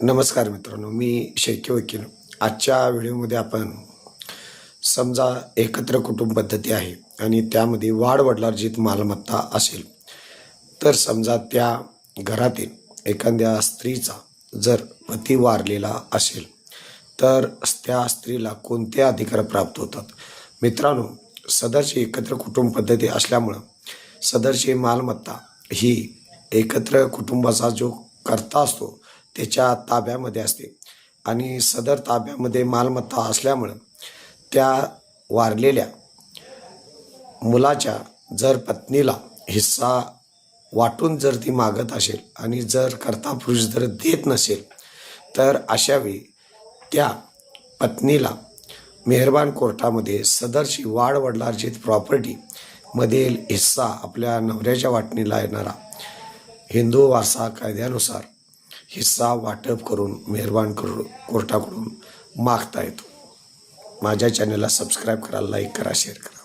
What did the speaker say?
नमस्कार मित्रांनो मी शेके वकील. आजच्या व्हिडिओमध्ये आपण समजा एकत्र कुटुंब पद्धती आहे आणि त्यामध्ये वाढ वडिलार्जित मालमत्ता असेल तर समजा त्या घरातील एखाद्या स्त्रीचा जर पती वारलेला असेल तर त्या स्त्रीला कोणते अधिकार प्राप्त होतात? मित्रांनो सदरची एकत्र कुटुंब पद्धती असल्यामुळं सदरची मालमत्ता ही एकत्र कुटुंबाचा जो करता असतो त्याच्या ताब्यामध्ये असते. आणि सदर ताब्यामध्ये मालमत्ता असल्यामुळं त्या वारलेल्या मुलाच्या जर पत्नीला हिस्सा वाटून जर ती मागत असेल आणि जर कर्ता पुरुष जर देत नसेल तर अशावेळी त्या पत्नीला मेहरबान कोर्टामध्ये सदरची वाढ वडलार्जित प्रॉपर्टी मधील हिस्सा आपल्या नवऱ्याच्या वाटणीला येणारा हिंदू वारसा कायद्यानुसार हिस्सा वाटप करून मेहरबान करून कोर्टाकडून मागता येतो. माझ्या चॅनलला सबस्क्राईब करा लाईक करा शेअर करा.